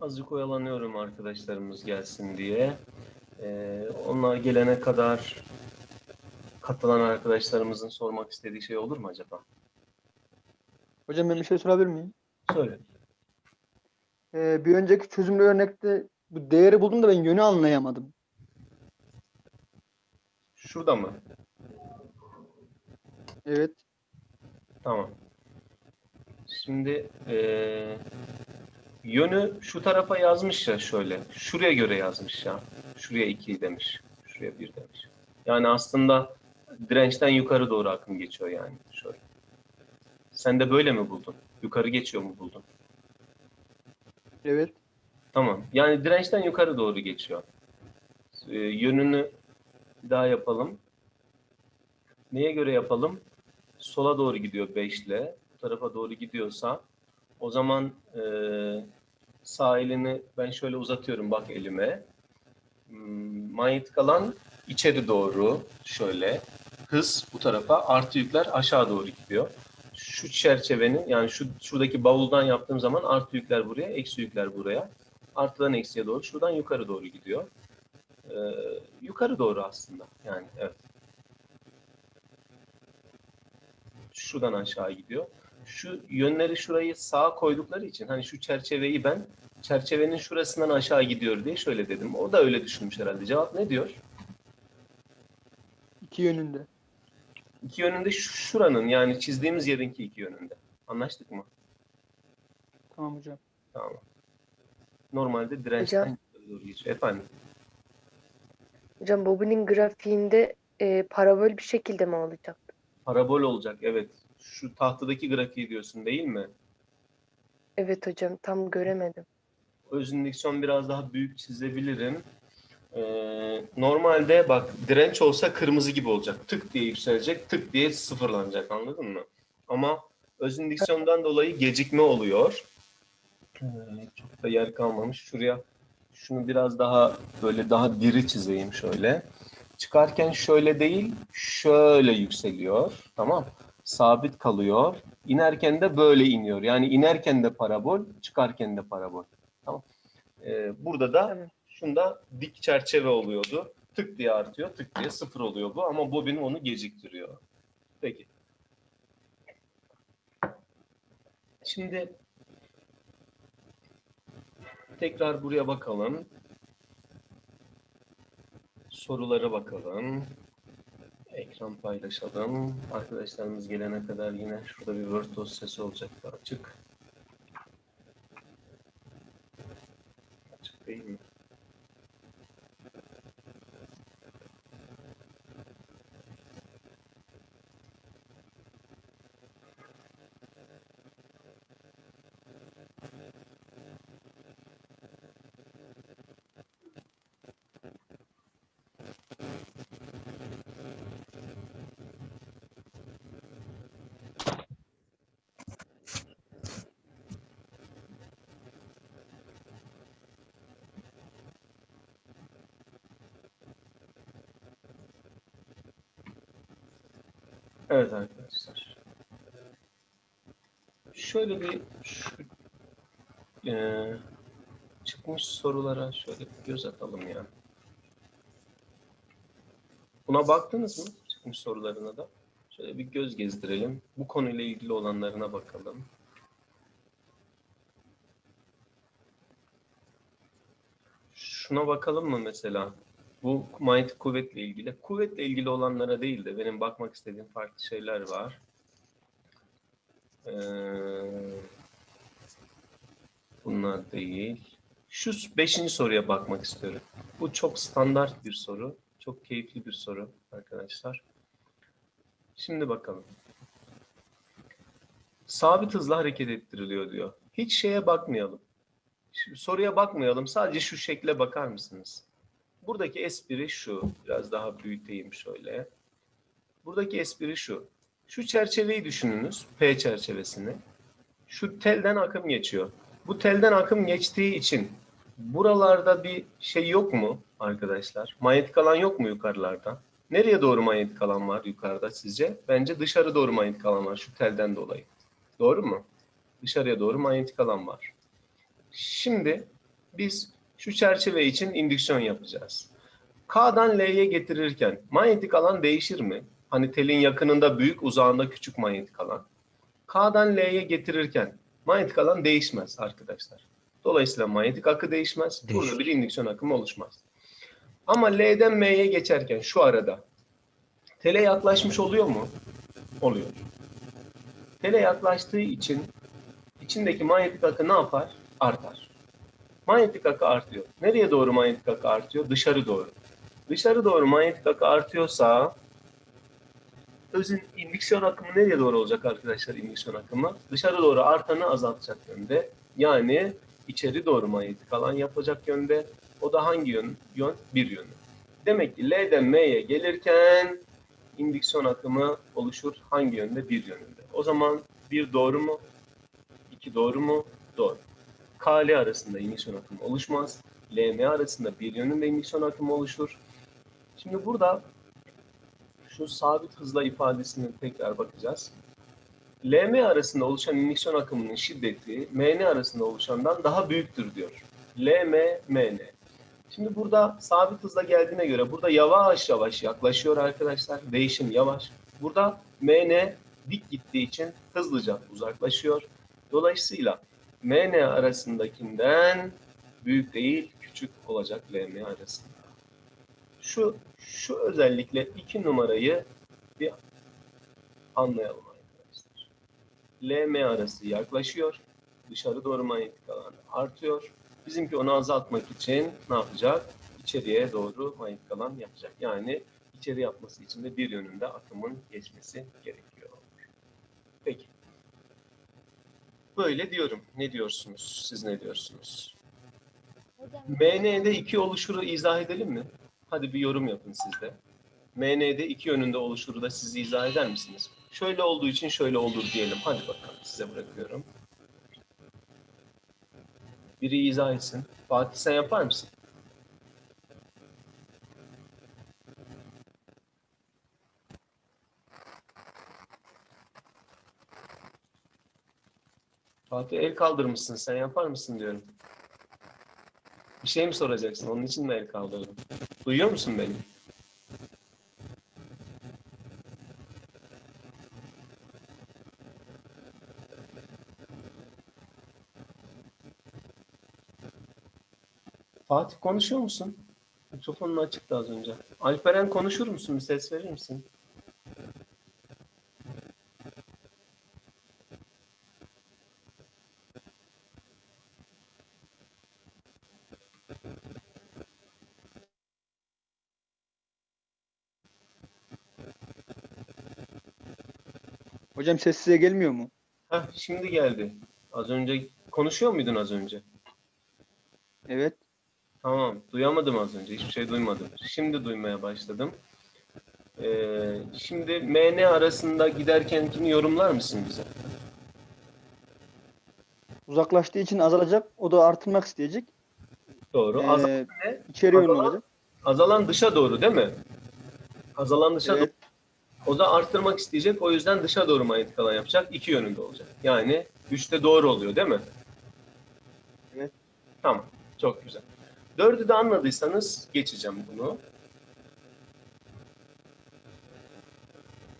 Azıcık oyalanıyorum arkadaşlarımız gelsin diye. Ee, onlar gelene kadar katılan arkadaşlarımızın sormak istediği şey olur mu acaba? Hocam ben bir şey sorabilir miyim? Söyle. Ee, bir önceki çözümlü örnekte bu değeri buldum da ben yönü anlayamadım. Şurada mı? Evet. Tamam. Şimdi eee, yönü şu tarafa yazmış ya şöyle. Şuraya göre yazmış ya. Şuraya 2 demiş. Şuraya 1 demiş. Yani aslında dirençten yukarı doğru akım geçiyor yani. Şöyle. Sen de böyle mi buldun? Yukarı geçiyor mu buldun? Evet. Tamam. Yani dirençten yukarı doğru geçiyor. Ee, yönünü bir daha yapalım. Neye göre yapalım? Sola doğru gidiyor 5 ile. Bu tarafa doğru gidiyorsa o zaman e, sağ elini ben şöyle uzatıyorum bak elime. Hmm, Manyetik alan içeri doğru şöyle. Hız bu tarafa artı yükler aşağı doğru gidiyor. Şu çerçevenin yani şu şuradaki bavuldan yaptığım zaman artı yükler buraya, eksi yükler buraya artıdan eksiye doğru, şuradan yukarı doğru gidiyor. Ee, yukarı doğru aslında. Yani evet. Şuradan aşağı gidiyor. Şu yönleri şurayı sağa koydukları için hani şu çerçeveyi ben çerçevenin şurasından aşağı gidiyor diye şöyle dedim. O da öyle düşünmüş herhalde. Cevap ne diyor? İki yönünde. İki yönünde şu- şuranın yani çizdiğimiz yerinki iki yönünde. Anlaştık mı? Tamam hocam. Tamam. Normalde dirençten doğru geçiyor. Efendim? Hocam bobinin grafiğinde e, parabol bir şekilde mi olacak? Parabol olacak evet. Şu tahtadaki grafiği diyorsun değil mi? Evet hocam tam göremedim. Özündiksiyon biraz daha büyük çizebilirim. Ee, normalde bak direnç olsa kırmızı gibi olacak. Tık diye yükselecek, tık diye sıfırlanacak anladın mı? Ama özündiksiyondan dolayı gecikme oluyor. Ee, çok da yer kalmamış. Şuraya şunu biraz daha böyle daha diri çizeyim şöyle. Çıkarken şöyle değil, şöyle yükseliyor. Tamam. Sabit kalıyor. İnerken de böyle iniyor. Yani inerken de parabol, çıkarken de parabol. Tamam. Ee, burada da şunda dik çerçeve oluyordu. Tık diye artıyor, tık diye sıfır oluyor bu ama bobin onu geciktiriyor. Peki. Şimdi tekrar buraya bakalım. Sorulara bakalım. Ekran paylaşalım. Arkadaşlarımız gelene kadar yine şurada bir Word dosyası olacak açık. Açık değil mi? Evet arkadaşlar. Şöyle bir şu, eee, çıkmış sorulara şöyle bir göz atalım ya. Buna baktınız mı? Çıkmış sorularına da. Şöyle bir göz gezdirelim. Bu konuyla ilgili olanlarına bakalım. Şuna bakalım mı mesela? Bu manyetik kuvvetle ilgili. Kuvvetle ilgili olanlara değil de benim bakmak istediğim farklı şeyler var. Ee, bunlar değil. Şu beşinci soruya bakmak istiyorum. Bu çok standart bir soru. Çok keyifli bir soru arkadaşlar. Şimdi bakalım. Sabit hızla hareket ettiriliyor diyor. Hiç şeye bakmayalım. Şimdi soruya bakmayalım. Sadece şu şekle bakar mısınız? Buradaki espri şu. Biraz daha büyüteyim şöyle. Buradaki espri şu. Şu çerçeveyi düşününüz. P çerçevesini. Şu telden akım geçiyor. Bu telden akım geçtiği için buralarda bir şey yok mu arkadaşlar? Manyetik alan yok mu yukarılarda? Nereye doğru manyetik alan var yukarıda sizce? Bence dışarı doğru manyetik alan var şu telden dolayı. Doğru mu? Dışarıya doğru manyetik alan var. Şimdi Biz şu çerçeve için indüksiyon yapacağız. K'dan L'ye getirirken manyetik alan değişir mi? Hani telin yakınında büyük, uzağında küçük manyetik alan. K'dan L'ye getirirken manyetik alan değişmez arkadaşlar. Dolayısıyla manyetik akı değişmez. Burada Değişir. bir indüksiyon akımı oluşmaz. Ama L'den M'ye geçerken şu arada tele yaklaşmış oluyor mu? Oluyor. Tele yaklaştığı için içindeki manyetik akı ne yapar? Artar. Manyetik akı artıyor. Nereye doğru manyetik akı artıyor? Dışarı doğru. Dışarı doğru manyetik akı artıyorsa özün indüksiyon akımı nereye doğru olacak arkadaşlar indüksiyon akımı? Dışarı doğru artanı azaltacak yönde. Yani içeri doğru manyetik alan yapacak yönde. O da hangi yön? Yön bir yönü. Demek ki L'den M'ye gelirken indüksiyon akımı oluşur hangi yönde? Bir yönünde. O zaman bir doğru mu? İki doğru mu? Doğru. KL arasında indüksiyon akımı oluşmaz. LM arasında bir yönünde indüksiyon akımı oluşur. Şimdi burada şu sabit hızla ifadesine tekrar bakacağız. LM arasında oluşan indüksiyon akımının şiddeti MN arasında oluşandan daha büyüktür diyor. LM, MN. Şimdi burada sabit hızla geldiğine göre burada yavaş yavaş yaklaşıyor arkadaşlar. Değişim yavaş. Burada MN dik gittiği için hızlıca uzaklaşıyor. Dolayısıyla MN arasındakinden büyük değil, küçük olacak LM arasında. Şu şu özellikle iki numarayı bir anlayalım arkadaşlar. LM arası yaklaşıyor. Dışarı doğru manyetik alan artıyor. Bizimki onu azaltmak için ne yapacak? İçeriye doğru manyetik alan yapacak. Yani içeri yapması için de bir yönünde akımın geçmesi gerekiyor. Peki. Böyle diyorum. Ne diyorsunuz? Siz ne diyorsunuz? MN'de iki oluşuru izah edelim mi? Hadi bir yorum yapın siz de. MN'de iki yönünde oluşuru da siz izah eder misiniz? Şöyle olduğu için şöyle olur diyelim. Hadi bakalım size bırakıyorum. Biri izah etsin. Fatih sen yapar mısın? Fatih el kaldırmışsın. Sen yapar mısın diyorum. Bir şey mi soracaksın? Onun için mi el kaldırdın? Duyuyor musun beni? Fatih konuşuyor musun? Mikrofonun açıktı az önce. Alperen konuşur musun? Bir ses verir misin? Hocam ses size gelmiyor mu? Heh, şimdi geldi. Az önce konuşuyor muydun az önce? Evet. Tamam, duyamadım az önce. Hiçbir şey duymadım. Şimdi duymaya başladım. Ee, şimdi MN arasında giderkenkini yorumlar mısın bize? Uzaklaştığı için azalacak. O da artırmak isteyecek. Doğru. Ee, Azal- ne? içeri azalan- azalan dışa doğru değil mi? Azalan dışa Evet. doğru. O da arttırmak isteyecek. O yüzden dışa doğru manyetik alan yapacak. İki yönünde olacak. Yani üçte doğru oluyor değil mi? Evet. Tamam. Çok güzel. Dördü de anladıysanız geçeceğim bunu.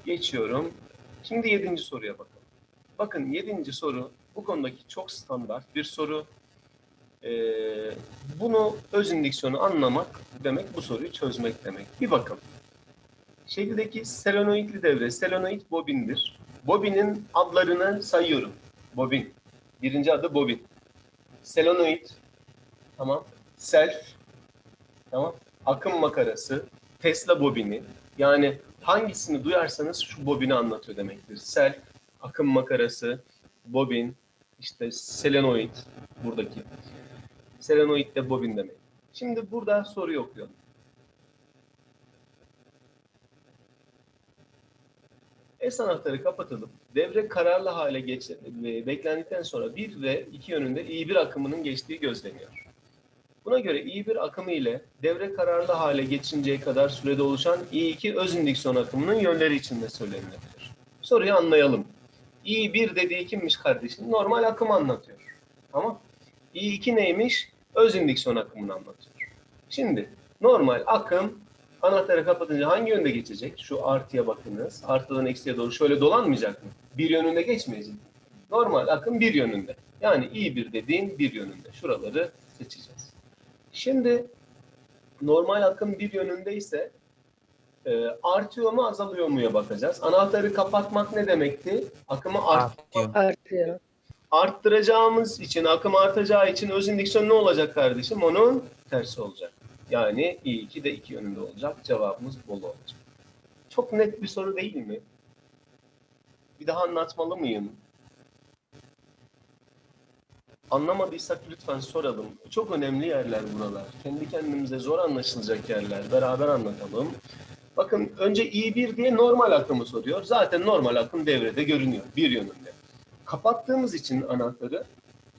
Geçiyorum. Şimdi yedinci soruya bakalım. Bakın yedinci soru bu konudaki çok standart bir soru. Ee, bunu öz indüksiyonu anlamak demek bu soruyu çözmek demek. Bir bakın. Şekildeki selenoidli devre, selenoid bobindir. Bobinin adlarını sayıyorum. Bobin. Birinci adı bobin. Selenoid. Tamam. Self. Tamam. Akım makarası. Tesla bobini. Yani hangisini duyarsanız şu bobini anlatıyor demektir. Self, akım makarası, bobin, işte selenoid buradaki. Selenoid de bobin demek. Şimdi burada soruyu okuyalım. S anahtarı kapatılıp devre kararlı hale geç, ve beklendikten sonra 1 ve 2 yönünde I1 akımının geçtiği gözleniyor. Buna göre I1 akımı ile devre kararlı hale geçinceye kadar sürede oluşan I2 öz indüksiyon akımının yönleri içinde söylenilebilir. Soruyu anlayalım. I1 dediği kimmiş kardeşim? Normal akım anlatıyor. Tamam. I2 neymiş? öz indüksiyon akımını anlatıyor. Şimdi normal akım anahtarı kapatınca hangi yönde geçecek? Şu artıya bakınız. Artıdan eksiye doğru şöyle dolanmayacak mı? Bir yönünde geçmeyecek. mi? Normal akım bir yönünde. Yani i1 dediğin bir yönünde. Şuraları seçeceğiz. Şimdi normal akım bir yönünde ise e, artıyor mu azalıyor muya bakacağız. Anahtarı kapatmak ne demekti? Akımı art Artıyor. Artıyor. arttıracağımız için, akım artacağı için öz indüksiyon ne olacak kardeşim? Onun tersi olacak. Yani i2 de iki yönünde olacak. Cevabımız bolu olacak. Çok net bir soru değil mi? Bir daha anlatmalı mıyım? Anlamadıysak lütfen soralım. Çok önemli yerler buralar. Kendi kendimize zor anlaşılacak yerler. Beraber anlatalım. Bakın önce i1 diye normal akımı soruyor. Zaten normal akım devrede görünüyor. Bir yönünde kapattığımız için anahtarı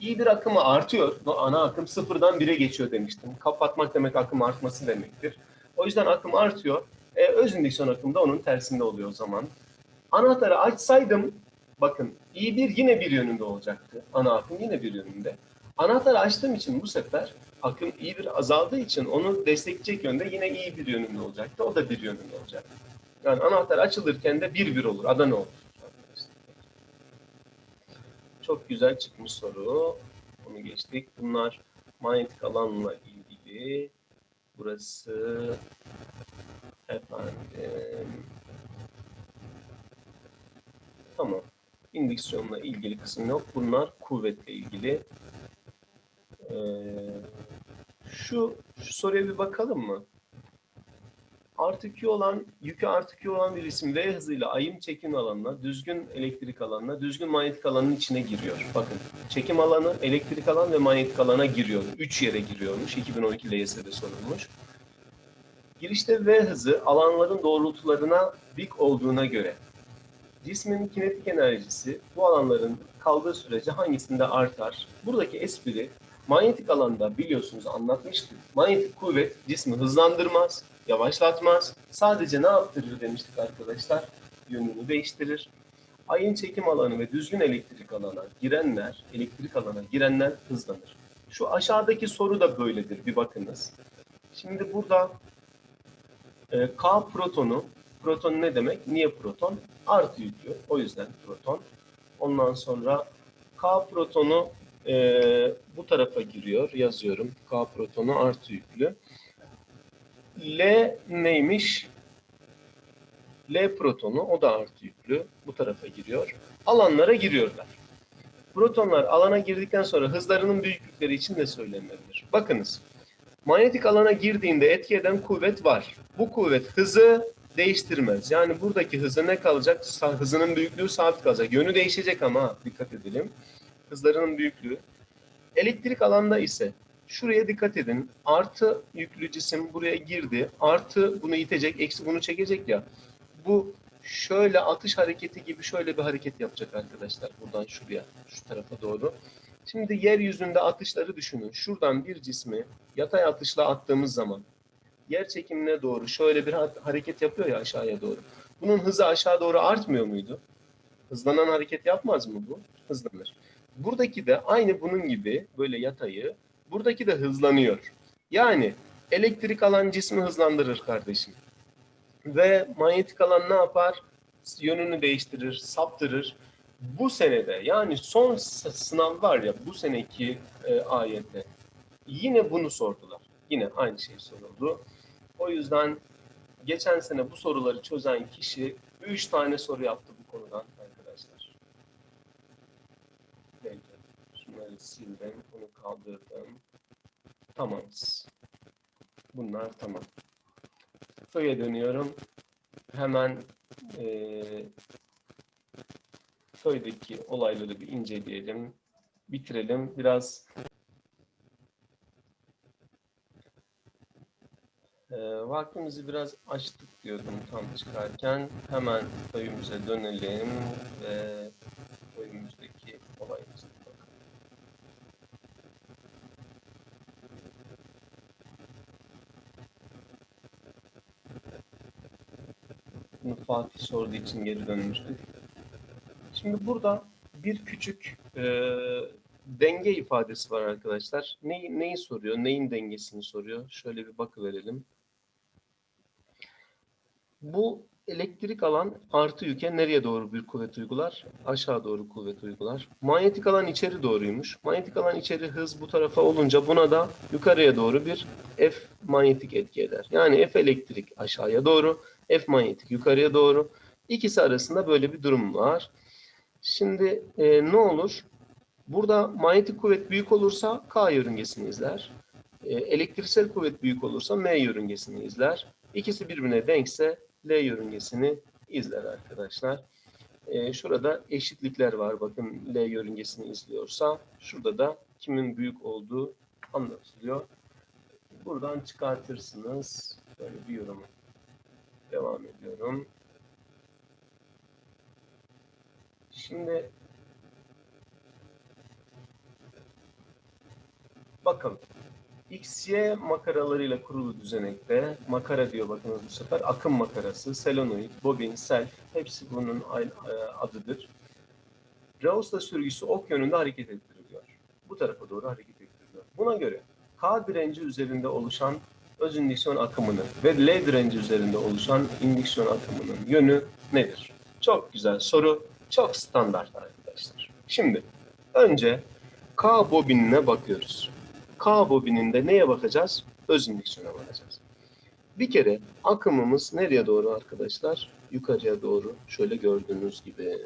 iyi bir akımı artıyor. O ana akım sıfırdan bire geçiyor demiştim. Kapatmak demek akım artması demektir. O yüzden akım artıyor. E, öz indüksiyon akım da onun tersinde oluyor o zaman. Anahtarı açsaydım bakın iyi bir yine bir yönünde olacaktı. Ana akım yine bir yönünde. Anahtarı açtığım için bu sefer akım iyi bir azaldığı için onu destekleyecek yönde yine iyi bir yönünde olacaktı. O da bir yönünde olacaktı. Yani anahtar açılırken de bir bir olur. Adana olur. Çok güzel çıkmış soru. Onu geçtik. Bunlar manyetik alanla ilgili. Burası efendim tamam. İndüksiyonla ilgili kısım yok. Bunlar kuvvetle ilgili. Ee, şu, şu soruya bir bakalım mı? Artı Q olan, yükü artı Q olan bir cisim V hızıyla ayım çekim alanına, düzgün elektrik alanına, düzgün manyetik alanın içine giriyor. Bakın çekim alanı, elektrik alan ve manyetik alana giriyor. Üç yere giriyormuş. 2012 LYS'de sorulmuş. Girişte V hızı alanların doğrultularına dik olduğuna göre cismin kinetik enerjisi bu alanların kaldığı sürece hangisinde artar? Buradaki espri manyetik alanda biliyorsunuz anlatmıştık. Manyetik kuvvet cismi hızlandırmaz, yavaşlatmaz. Sadece ne yaptırır demiştik arkadaşlar? Yönünü değiştirir. Ayın çekim alanı ve düzgün elektrik alana girenler, elektrik alana girenler hızlanır. Şu aşağıdaki soru da böyledir bir bakınız. Şimdi burada e, K protonu, proton ne demek? Niye proton? Artı yüklü. O yüzden proton. Ondan sonra K protonu e, bu tarafa giriyor. Yazıyorum. K protonu artı yüklü. L neymiş? L protonu o da artı yüklü. Bu tarafa giriyor. Alanlara giriyorlar. Protonlar alana girdikten sonra hızlarının büyüklükleri için de söylenmelidir. Bakınız. Manyetik alana girdiğinde etki eden kuvvet var. Bu kuvvet hızı değiştirmez. Yani buradaki hızı ne kalacak? Hızının büyüklüğü sabit kalacak. Yönü değişecek ama dikkat edelim. Hızlarının büyüklüğü. Elektrik alanda ise şuraya dikkat edin. Artı yüklü cisim buraya girdi. Artı bunu itecek, eksi bunu çekecek ya. Bu şöyle atış hareketi gibi şöyle bir hareket yapacak arkadaşlar. Buradan şuraya, şu tarafa doğru. Şimdi yeryüzünde atışları düşünün. Şuradan bir cismi yatay atışla attığımız zaman yer çekimine doğru şöyle bir ha- hareket yapıyor ya aşağıya doğru. Bunun hızı aşağı doğru artmıyor muydu? Hızlanan hareket yapmaz mı bu? Hızlanır. Buradaki de aynı bunun gibi böyle yatayı, buradaki de hızlanıyor. Yani elektrik alan cismi hızlandırır kardeşim. Ve manyetik alan ne yapar? Yönünü değiştirir, saptırır. Bu senede yani son sınav var ya bu seneki e, ayette yine bunu sordular. Yine aynı şey soruldu. O yüzden geçen sene bu soruları çözen kişi 3 tane soru yaptı bu konudan arkadaşlar. Neydi? Şunları sildim, kaldırdım. Tamam. Bunlar tamam. Köye dönüyorum. Hemen eee köydeki olayları bir inceleyelim, bitirelim. Biraz eee, vaktimizi biraz açtık diyordum tam çıkarken. Hemen köyümüze dönelim ve köyümüzdeki olayımıza bakalım. Bunu Fatih sorduğu için geri dönmüştük. Şimdi burada bir küçük e, denge ifadesi var arkadaşlar. Neyi, neyi soruyor? Neyin dengesini soruyor? Şöyle bir bakıverelim. Bu elektrik alan artı yüke nereye doğru bir kuvvet uygular? Aşağı doğru kuvvet uygular. Manyetik alan içeri doğruymuş. Manyetik alan içeri hız bu tarafa olunca buna da yukarıya doğru bir F manyetik etki eder. Yani F elektrik aşağıya doğru, F manyetik yukarıya doğru. İkisi arasında böyle bir durum var. Şimdi e, ne olur? Burada manyetik kuvvet büyük olursa K yörüngesini izler. E, elektriksel kuvvet büyük olursa M yörüngesini izler. İkisi birbirine denkse L yörüngesini izler arkadaşlar. E, şurada eşitlikler var. Bakın L yörüngesini izliyorsa şurada da kimin büyük olduğu anlatılıyor. Buradan çıkartırsınız. Böyle bir yorumu. Devam ediyorum. Şimdi bakalım. XY makaralarıyla kurulu düzenekte, makara diyor bakınız bu sefer, akım makarası, selenoid, bobin, self, hepsi bunun e, adıdır. Reos'ta sürgüsü ok yönünde hareket ettiriliyor. Bu tarafa doğru hareket ettiriliyor. Buna göre K direnci üzerinde oluşan öz indüksiyon akımının ve L direnci üzerinde oluşan indüksiyon akımının yönü nedir? Çok güzel soru, çok standart arkadaşlar. Şimdi önce K bobinine bakıyoruz. K bobininde neye bakacağız? Öz indüksiyona bakacağız. Bir kere akımımız nereye doğru arkadaşlar? Yukarıya doğru. Şöyle gördüğünüz gibi.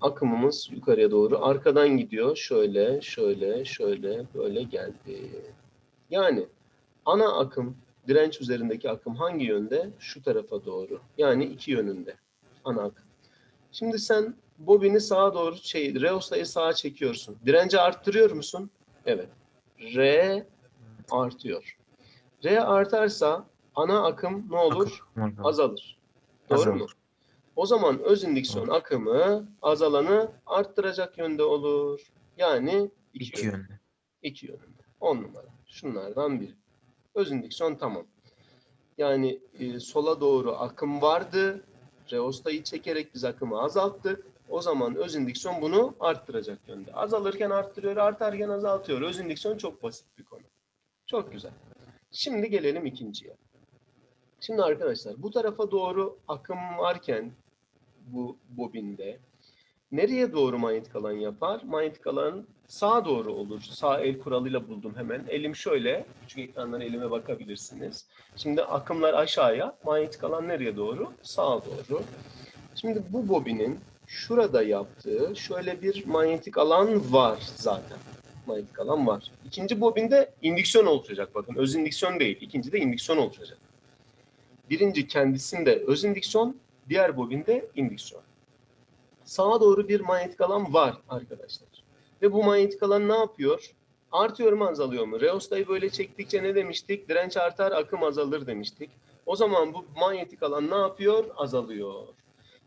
Akımımız yukarıya doğru. Arkadan gidiyor. Şöyle, şöyle, şöyle, böyle geldi. Yani ana akım, direnç üzerindeki akım hangi yönde? Şu tarafa doğru. Yani iki yönünde. Ana akım. Şimdi sen bobini sağa doğru şey reostayı sağa çekiyorsun. Direnci arttırıyor musun? Evet. R artıyor. R artarsa ana akım ne olur? Azalır. Doğru mu? O zaman öz indüksiyon akımı azalanı arttıracak yönde olur. Yani iki, İki yönde. İki yönünde. On numara. Şunlardan biri. Öz indüksiyon tamam. Yani e, sola doğru akım vardı. Reostayı çekerek biz akımı azalttık. O zaman öz indüksiyon bunu arttıracak yönde. Azalırken arttırıyor, artarken azaltıyor. Öz indüksiyon çok basit bir konu. Çok güzel. Şimdi gelelim ikinciye. Şimdi arkadaşlar bu tarafa doğru akım varken bu bobinde nereye doğru manyetik alan yapar? Manyetik alan sağa doğru olur. Sağ el kuralıyla buldum hemen. Elim şöyle. Küçük ekrandan elime bakabilirsiniz. Şimdi akımlar aşağıya. Manyetik alan nereye doğru? Sağa doğru. Şimdi bu bobinin şurada yaptığı şöyle bir manyetik alan var zaten. Manyetik alan var. İkinci bobinde indüksiyon oluşacak bakın. Öz indüksiyon değil. İkinci de indüksiyon oluşacak. Birinci kendisinde öz indüksiyon, diğer bobinde indüksiyon. Sağa doğru bir manyetik alan var arkadaşlar. Ve bu manyetik alan ne yapıyor? Artıyor mu azalıyor mu? Reostayı böyle çektikçe ne demiştik? Direnç artar, akım azalır demiştik. O zaman bu manyetik alan ne yapıyor? Azalıyor.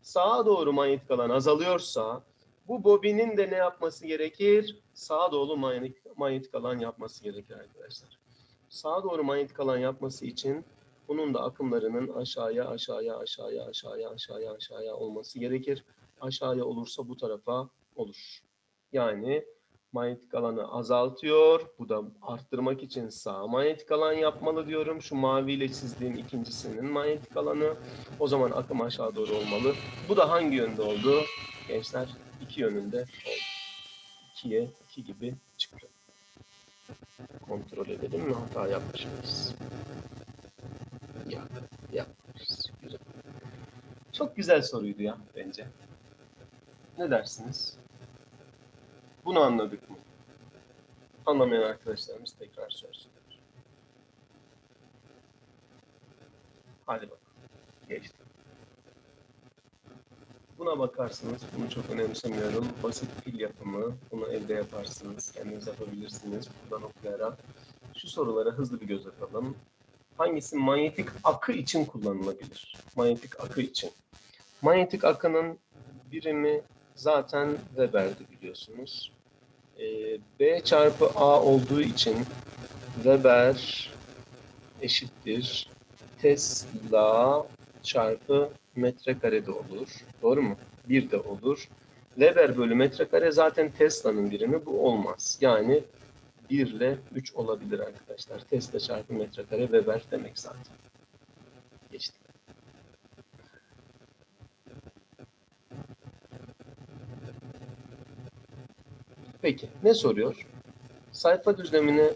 Sağa doğru manyetik alan azalıyorsa bu bobinin de ne yapması gerekir? Sağa doğru manyetik, manyetik alan yapması gerekir arkadaşlar. Sağa doğru manyetik alan yapması için bunun da akımlarının aşağıya, aşağıya, aşağıya, aşağıya, aşağıya, aşağıya olması gerekir. Aşağıya olursa bu tarafa olur. Yani manyetik alanı azaltıyor. Bu da arttırmak için sağ manyetik alan yapmalı diyorum. Şu maviyle çizdiğim ikincisinin manyetik alanı. O zaman akım aşağı doğru olmalı. Bu da hangi yönde oldu? Gençler iki yönünde oldu. 2'ye 2 gibi çıktı. Kontrol edelim mi? Hata yapmış Çok güzel soruydu ya bence. Ne dersiniz? Bunu anladık mı? Anlamayan arkadaşlarımız tekrar sorsunlar. Hadi bakalım. Geçti. Buna bakarsınız. Bunu çok önemsemiyorum. Basit pil yapımı. Bunu evde yaparsınız. Kendiniz yapabilirsiniz. Buradan okuyarak. Şu sorulara hızlı bir göz atalım. Hangisi manyetik akı için kullanılabilir? Manyetik akı için. Manyetik akının birimi zaten Weber'di biliyorsunuz. Ee, B çarpı A olduğu için Weber eşittir Tesla çarpı metrekarede olur. Doğru mu? Bir de olur. Weber bölü metrekare zaten Tesla'nın birimi bu olmaz. Yani 1 ile 3 olabilir arkadaşlar. Tesla çarpı metrekare Weber demek zaten. Geçti. Peki ne soruyor? Sayfa düzlemine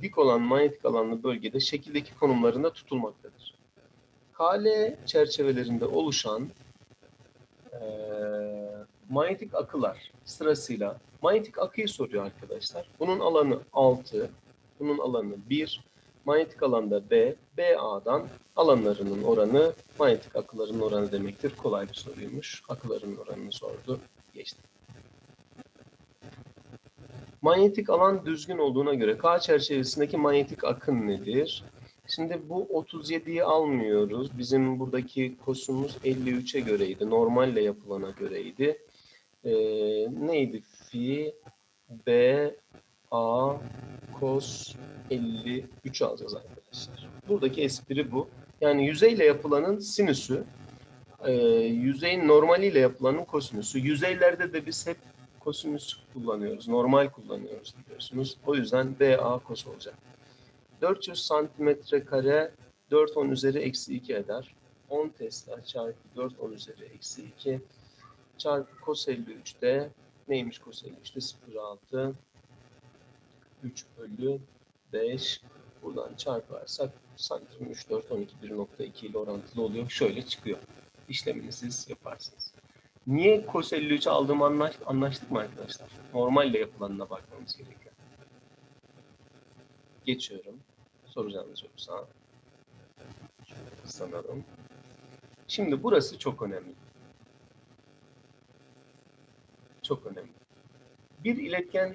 dik olan manyetik alanlı bölgede şekildeki konumlarında tutulmaktadır. KL çerçevelerinde oluşan eee, manyetik akılar sırasıyla manyetik akıyı soruyor arkadaşlar. Bunun alanı 6, bunun alanı 1, manyetik alanda B, BA'dan alanlarının oranı, manyetik akıların oranı demektir. Kolay bir soruymuş. Akıların oranını sordu. Geçti. Manyetik alan düzgün olduğuna göre K çerçevesindeki manyetik akım nedir? Şimdi bu 37'yi almıyoruz. Bizim buradaki kosumuz 53'e göreydi. Normalle yapılana göreydi. Ee, neydi? Fi B A kos 53 alacağız arkadaşlar. Buradaki espri bu. Yani yüzeyle yapılanın sinüsü, e, yüzeyin normaliyle yapılanın kosinüsü. Yüzeylerde de biz hep kosinüs kullanıyoruz. Normal kullanıyoruz biliyorsunuz. O yüzden BA kos olacak. 400 santimetre kare 4 10 üzeri eksi 2 eder. 10 Tesla çarpı 4 10 üzeri eksi 2 çarpı kos 53'te neymiş kos 53'te 0,6 3 bölü 5 buradan çarparsak santim 3 4 12 1.2 ile orantılı oluyor. Şöyle çıkıyor. İşlemini siz yaparsınız. Niye kos 53 aldığımı anlaş, anlaştık mı arkadaşlar? Normalle yapılanına bakmamız gerekiyor. Geçiyorum. Soracağınız. Şöyle sanalım. Şimdi burası çok önemli. Çok önemli. Bir iletken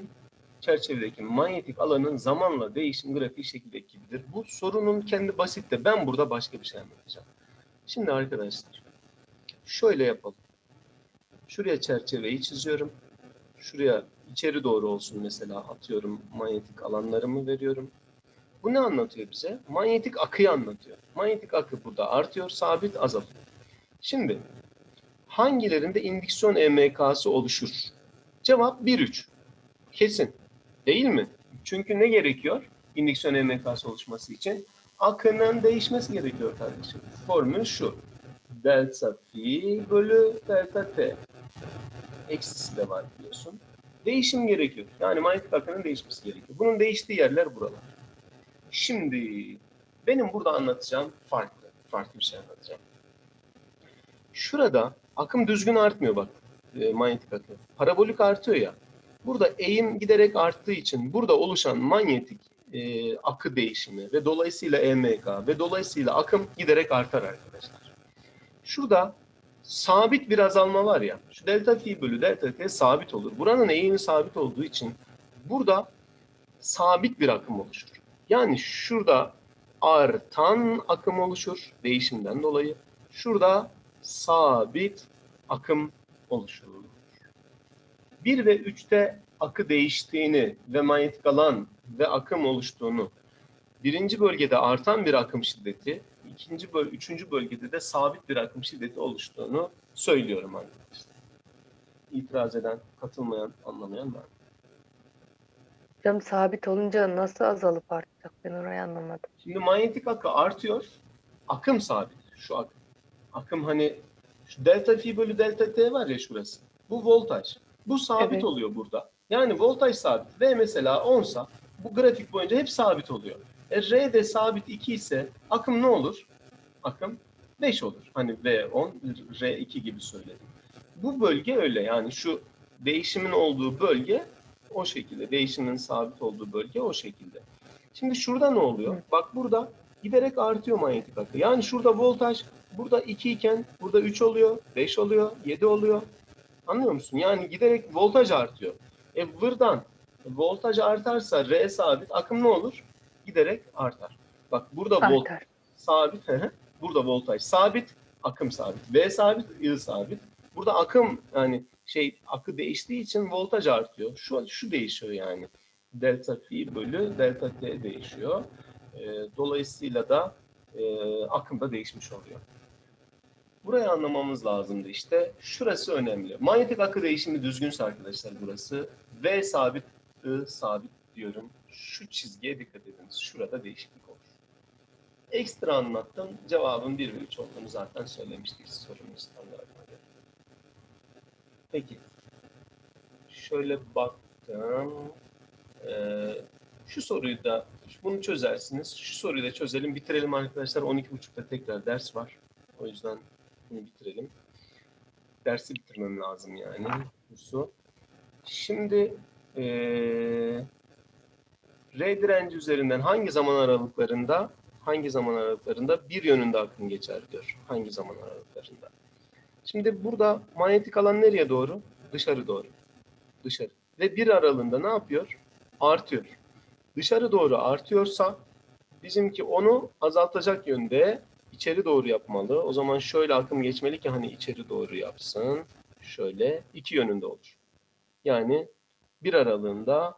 çerçevedeki manyetik alanın zamanla değişim grafiği şekildeki gibidir. Bu sorunun kendi basit de ben burada başka bir şey anlatacağım. Şimdi arkadaşlar şöyle yapalım. Şuraya çerçeveyi çiziyorum. Şuraya içeri doğru olsun mesela atıyorum manyetik alanlarımı veriyorum. Bu ne anlatıyor bize? Manyetik akıyı anlatıyor. Manyetik akı burada artıyor, sabit azalıyor. Şimdi hangilerinde indüksiyon EMK'sı oluşur? Cevap 1-3. Kesin. Değil mi? Çünkü ne gerekiyor? İndüksiyon EMK'sı oluşması için akının değişmesi gerekiyor kardeşim. Formül şu. Delta phi bölü delta t. Eksisi de var biliyorsun. Değişim gerekiyor. Yani manyetik akının değişmesi gerekiyor. Bunun değiştiği yerler buralar. Şimdi benim burada anlatacağım farklı. Farklı bir şey anlatacağım. Şurada akım düzgün artmıyor bak. E, manyetik akım. Parabolik artıyor ya. Burada eğim giderek arttığı için burada oluşan manyetik e, akı değişimi ve dolayısıyla EMK ve dolayısıyla akım giderek artar arkadaşlar. Şurada sabit bir azalma var ya. Şu delta phi bölü delta t sabit olur. Buranın eğimi sabit olduğu için burada sabit bir akım oluşur. Yani şurada artan akım oluşur değişimden dolayı. Şurada sabit akım oluşur. 1 ve 3'te akı değiştiğini ve manyetik alan ve akım oluştuğunu, birinci bölgede artan bir akım şiddeti, ikinci böl üçüncü bölgede de sabit bir akım şiddeti oluştuğunu söylüyorum arkadaşlar. İtiraz eden, katılmayan, anlamayan var. mı? Hocam sabit olunca nasıl azalıp artacak? Ben orayı anlamadım. Şimdi manyetik akı artıyor, akım sabit. Şu akım. Akım hani şu delta phi bölü delta t var ya şurası. Bu voltaj. Bu sabit Evet. oluyor burada. Yani voltaj sabit. V mesela 10 sa bu grafik boyunca hep sabit oluyor. E, R de sabit 2 ise akım ne olur? Akım 5 olur. Hani V10, R2 gibi söyledim. Bu bölge öyle. Yani şu değişimin olduğu bölge o şekilde. Değişimin sabit olduğu bölge o şekilde. Şimdi şurada ne oluyor? Bak burada giderek artıyor manyetik akı. Yani şurada voltaj burada 2 iken burada 3 oluyor, 5 oluyor, 7 oluyor. Anlıyor musun? Yani giderek voltaj artıyor. E buradan voltaj artarsa R sabit, akım ne olur? Giderek artar. Bak burada volt Artar. sabit, hı hı. burada voltaj sabit, akım sabit. V sabit, I sabit. Burada akım yani şey akı değiştiği için voltaj artıyor. Şu şu değişiyor yani. Delta phi bölü delta t değişiyor. E, dolayısıyla da e, akım da değişmiş oluyor. Burayı anlamamız lazımdı işte. Şurası önemli. Manyetik akı değişimi düzgünse arkadaşlar burası. V sabit, I sabit diyorum. Şu çizgiye dikkat ediniz. Şurada değişiklik olur. Ekstra anlattım. Cevabın 1 ve 3 olduğunu zaten söylemiştik sorunun standartına göre. Peki. Şöyle baktım. Ee, şu soruyu da bunu çözersiniz. Şu soruyu da çözelim. Bitirelim arkadaşlar. 12.30'da tekrar ders var. O yüzden bunu bitirelim. Dersi bitirmem lazım yani. Kursu. Şimdi eee R direnci üzerinden hangi zaman aralıklarında hangi zaman aralıklarında bir yönünde akım geçer diyor. Hangi zaman aralıklarında. Şimdi burada manyetik alan nereye doğru? Dışarı doğru. Dışarı. Ve bir aralığında ne yapıyor? Artıyor. Dışarı doğru artıyorsa bizimki onu azaltacak yönde içeri doğru yapmalı. O zaman şöyle akım geçmeli ki hani içeri doğru yapsın. Şöyle iki yönünde olur. Yani bir aralığında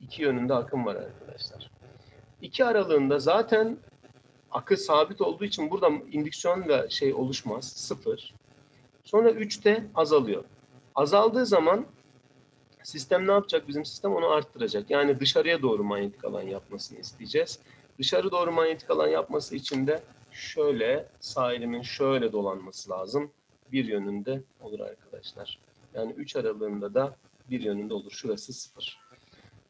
iki yönünde akım var arkadaşlar. İki aralığında zaten akı sabit olduğu için burada indüksiyon ve şey oluşmaz. Sıfır. Sonra üçte azalıyor. Azaldığı zaman sistem ne yapacak? Bizim sistem onu arttıracak. Yani dışarıya doğru manyetik alan yapmasını isteyeceğiz. Dışarı doğru manyetik alan yapması için de şöyle sağ elimin şöyle dolanması lazım. Bir yönünde olur arkadaşlar. Yani 3 aralığında da bir yönünde olur. Şurası sıfır.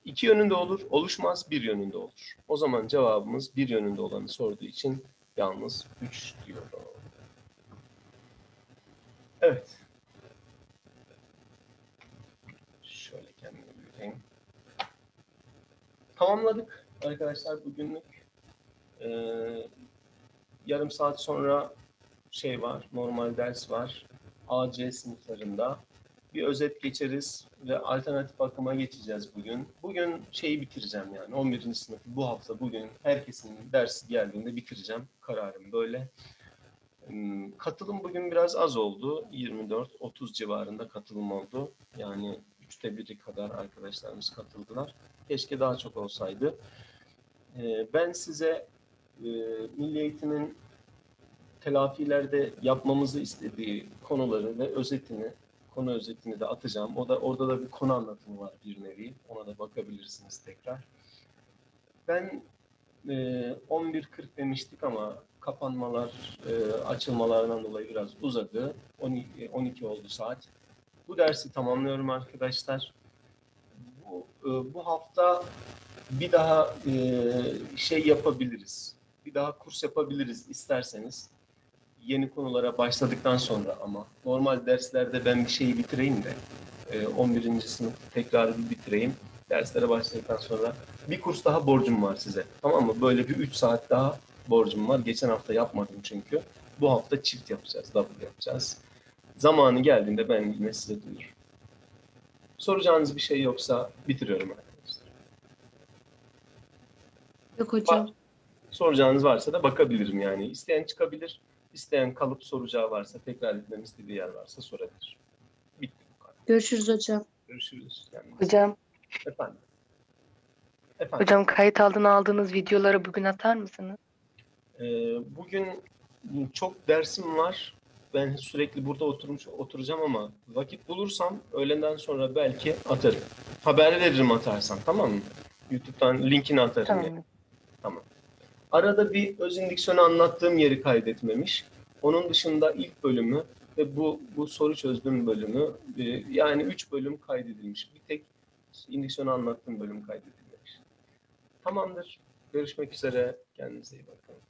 İki yönünde olur, oluşmaz, bir yönünde olur. O zaman cevabımız bir yönünde olanı sorduğu için yalnız 3 diyorum. Evet. Şöyle kendimi büyüteyim. Tamamladık arkadaşlar bugünlük. Ee, yarım saat sonra şey var, normal ders var. AC sınıflarında. Bir özet geçeriz ve alternatif akıma geçeceğiz bugün. Bugün şeyi bitireceğim yani 11. sınıfı bu hafta bugün herkesin dersi geldiğinde bitireceğim. Kararım böyle. Hmm, Katılım bugün biraz az oldu. 24-30 civarında katılım oldu. Yani üçte biri kadar arkadaşlarımız katıldılar. Keşke daha çok olsaydı. Ee, Ben size e, Milli Eğitim'in telafilerde yapmamızı istediği konuları ve özetini, konu özetini de atacağım. O da orada da bir konu anlatımı var bir nevi. Ona da bakabilirsiniz tekrar. Ben e, 11.40 demiştik ama kapanmalar, e, açılmalardan dolayı biraz uzadı. 12, 12 oldu saat. Bu dersi tamamlıyorum arkadaşlar. Bu, e, bu hafta bir daha e, şey yapabiliriz. Bir daha kurs yapabiliriz isterseniz. Yeni konulara başladıktan sonra ama normal derslerde ben bir şeyi bitireyim de e, 11. sınıf tekrar bir bitireyim. Derslere başladıktan sonra bir kurs daha borcum var size. Tamam mı? Böyle bir 3 saat daha borcum var. Geçen hafta yapmadım çünkü. Bu hafta çift yapacağız, double yapacağız. Zamanı geldiğinde ben yine size duyururum. Soracağınız bir şey yoksa bitiriyorum arkadaşlar. Yok hocam. Soracağınız varsa da bakabilirim yani. İsteyen çıkabilir, isteyen kalıp soracağı varsa, tekrar etmem istediği yer varsa sorabilir. Bitti bu kadar. Görüşürüz hocam. Görüşürüz. Kendinize- Hocam, Efendim. Efendim. hocam kayıt altına aldığınız videoları bugün atar mısınız? Ee, bugün çok dersim var. Ben sürekli burada oturmuş oturacağım ama vakit bulursam öğleden sonra belki atarım. Haber veririm atarsam tamam mı? YouTube'dan linkini atarım. yani. Tamam. Arada bir öz indüksiyonu anlattığım yeri kaydetmemiş. Onun dışında ilk bölümü ve bu bu soru çözdüğüm bölümü e, yani üç bölüm kaydedilmiş. Bir tek indüksiyonu anlattığım bölüm kaydedilmemiş. Tamamdır. Görüşmek üzere. Kendinize iyi bakın.